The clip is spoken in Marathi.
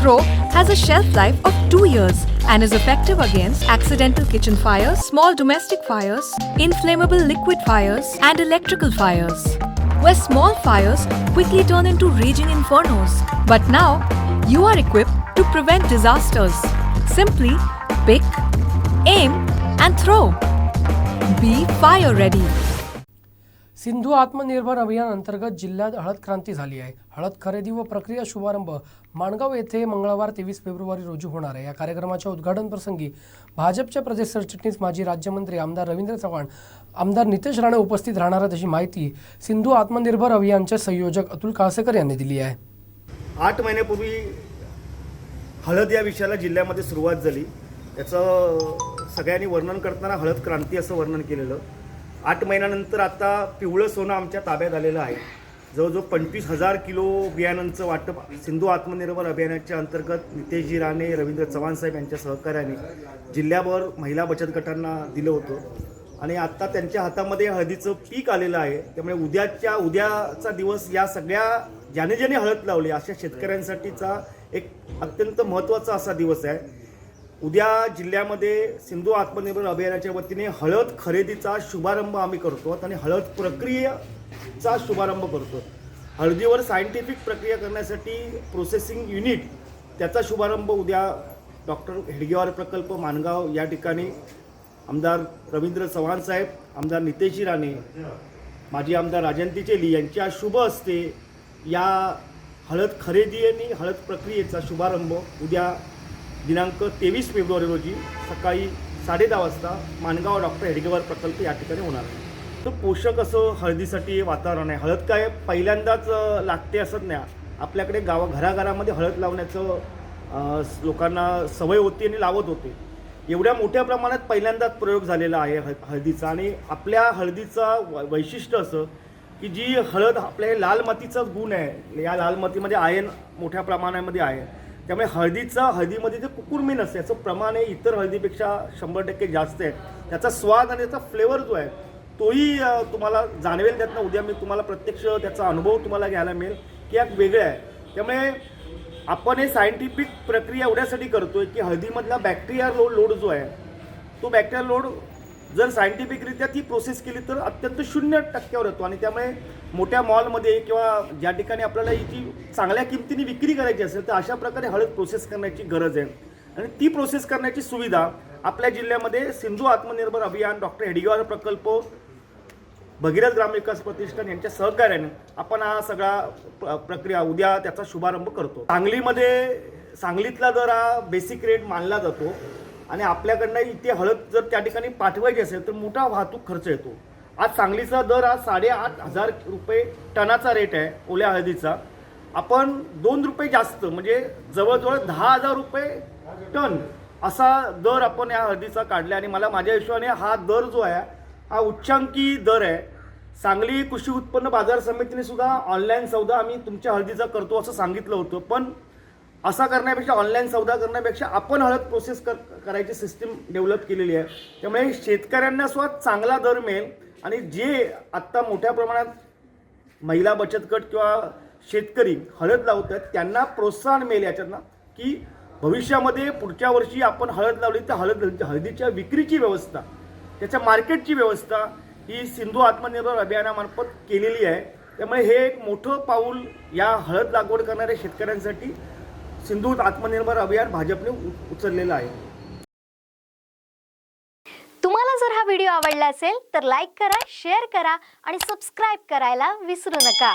Throw has a shelf life of 2 years and is effective against accidental kitchen fires, small domestic fires, inflammable liquid fires, and electrical fires. Where small fires quickly turn into raging infernos. But now, you are equipped to prevent disasters. Simply pick, aim, and throw. Be fire ready. Sindhu आत्मनिर्भर अभियान अंतर्गत जिल्ह्यात हळद क्रांती झाली आहे. हळद खरेदी व प्रक्रिया शुभारंभ माणगाव येथे मंगळवार तेवीस फेब्रुवारी रोजी होणार आहे. या कार्यक्रमाच्या उद्घाटन प्रसंगी भाजपच्या प्रदेश सरचिटणीस माजी राज्यमंत्री आमदार रवींद्र चव्हाण आमदार नितेश राणे उपस्थित राहणार आहेत अशी माहिती सिंधू आत्मनिर्भर अभियानचे संयोजक अतुल काळसेकर यांनी दिली आहे. आठ महिन्यापूर्वी हळद या विषयाला जिल्ह्यामध्ये सुरुवात झाली. त्याचं सगळ्यांनी वर्णन करताना हळद क्रांती असं वर्णन केलेलं. आठ महिन्यानंतर आता पिवळं सोनं आमच्या ताब्यात आलेलं आहे. जवळजवळ पंचवीस हजार किलो बियाणांचं वाटप सिंधू आत्मनिर्भर अभियानाच्या अंतर्गत नितेशजी राणे रवींद्र चव्हाण साहेब यांच्या सहकार्याने जिल्ह्याभर महिला बचत गटांना दिलं होतं. आणि आत्ता त्यांच्या हातामध्ये हळदीचं पीक आलेलं आहे. त्यामुळे उद्याच्या उद्याचा दिवस या सगळ्या ज्याने ज्याने हळद लावली अशा शेतकऱ्यांसाठीचा एक अत्यंत महत्त्वाचा असा दिवस आहे. उद्या जिल्ह्यामध्ये सिंधू आत्मनिर्भर अभियानाच्या वतीने हळद खरेदीचा शुभारंभ आम्ही करतो आणि हळद प्रक्रियेचा शुभारंभ करतो. हळदीवर सायंटिफिक प्रक्रिया करण्यासाठी प्रोसेसिंग युनिट त्याचा शुभारंभ उद्या डॉक्टर हेडगेवार प्रकल्प मानगाव या ठिकाणी आमदार रवींद्र चव्हाण साहेब आमदार नितेशजी राणे माजी आमदार राजंती चेली यांच्या शुभ असते या हळद खरेदी आणि हळद प्रक्रियेचा शुभारंभ उद्या दिनांक तेवीस फेब्रुवारी रोजी सकाळी साडे दहा वाजता माणगाव डॉक्टर हेडगेवार प्रकल्प या ठिकाणी होणार आहे. तर पोषक असं हळदीसाठी वातावरण आहे. हळद काय पहिल्यांदाच लागते असत नाही. आपल्याकडे गावा घराघरामध्ये हळद लावण्याचं लोकांना सवय होती आणि लावत होते. एवढ्या मोठ्या प्रमाणात पहिल्यांदाच प्रयोग झालेला आहे हळ हळदीचा. आणि आपल्या हळदीचा व वैशिष्ट्य असं की जी हळद आपल्या हे लाल मातीचाच गुण आहे. या लाल मातीमध्ये आयन मोठ्या प्रमाणामध्ये आहे. त्यामुळे हळदीचा हळदीमध्ये जे कुकुरमीन असते याचं प्रमाण हे इतर हळदीपेक्षा शंभर टक्के जास्त आहे. त्याचा स्वाद आणि त्याचा फ्लेवर जो आहे तोही तुम्हाला जाणवेल त्यातनं. उद्या मी तुम्हाला प्रत्यक्ष त्याचा अनुभव तुम्हाला घ्यायला मिळेल की एक वेगळं आहे. त्यामुळे आपण हे सायंटिफिक प्रक्रिया एवढ्यासाठी करतोय की हळदीमधला बॅक्टेरिया लोड लोड जो आहे तो बॅक्टेरिया लोड जर सायंटिफिकरित्या ती प्रोसेस केली तर अत्यंत शून्य टक्क्यावर येतो. आणि त्यामुळे मोठ्या मॉलमध्ये किंवा ज्या ठिकाणी आपल्याला याची चांगल्या किमतीने विक्री करायची असेल तर अशा प्रकारे हळद प्रोसेस करण्याची गरज आहे. आणि ती प्रोसेस करण्याची सुविधा आपल्या जिल्ह्यामध्ये सिंधू आत्मनिर्भर अभियान डॉक्टर हेडिगावर प्रकल्प भगीरथ ग्रामविकास प्रतिष्ठान यांच्या सहकार्याने आपण हा सगळा प्र- प्रक्रिया उद्या त्याचा शुभारंभ करतो. सांगलीमध्ये सांगलीतला दर हा बेसिक रेट मानला जातो आणि आपल्याकडनं इथे हळद जर त्या ठिकाणी पाठवायची असेल तर मोठा वाहतूक खर्च येतो. आज सांगलीचा दर हा साडेआठ हजार रुपये टनाचा रेट आहे ओल्या हळदीचा. आपण दोन रुपये जास्त म्हणजे जवळजवळ दहा हजार रुपये टन असा दर आपण या हळदीचा काढला आणि मला माझ्या हिशोबाने हा दर जो आहे हा उच्चांकी दर आहे. सांगली कृषी उत्पन्न बाजार समितीने सुद्धा ऑनलाईन सौदा आम्ही तुमच्या हळदीचा करतो असं सांगितलं होतं. पण असा करण्यापेक्षा ऑनलाईन सौदा करण्यापेक्षा आपण हळद प्रोसेस कर करायची सिस्टीम डेव्हलप केलेली आहे. त्यामुळे शेतकऱ्यांना सुद्धा चांगला दर मिळेल आणि जे आत्ता मोठ्या प्रमाणात महिला बचत गट किंवा शेतकरी हळद लावत आहेत त्यांना प्रोत्साहन मिळेल याच्यातनं की भविष्यामध्ये पुढच्या वर्षी आपण हळद लावली तर हळद हळदीच्या विक्रीची व्यवस्था त्याच्या मार्केटची व्यवस्था ही सिंधू आत्मनिर्भर अभियानामार्फत केलेली आहे. त्यामुळे हे एक मोठं पाऊल या हळद लागवड करणाऱ्या शेतकऱ्यांसाठी सिंधूत आत्मनिर्भर अभियान भाजपने उचललेलं आहे. तुम्हाला जर हा व्हिडिओ आवडला असेल तर लाईक करा शेअर करा आणि सबस्क्राईब करायला विसरू नका.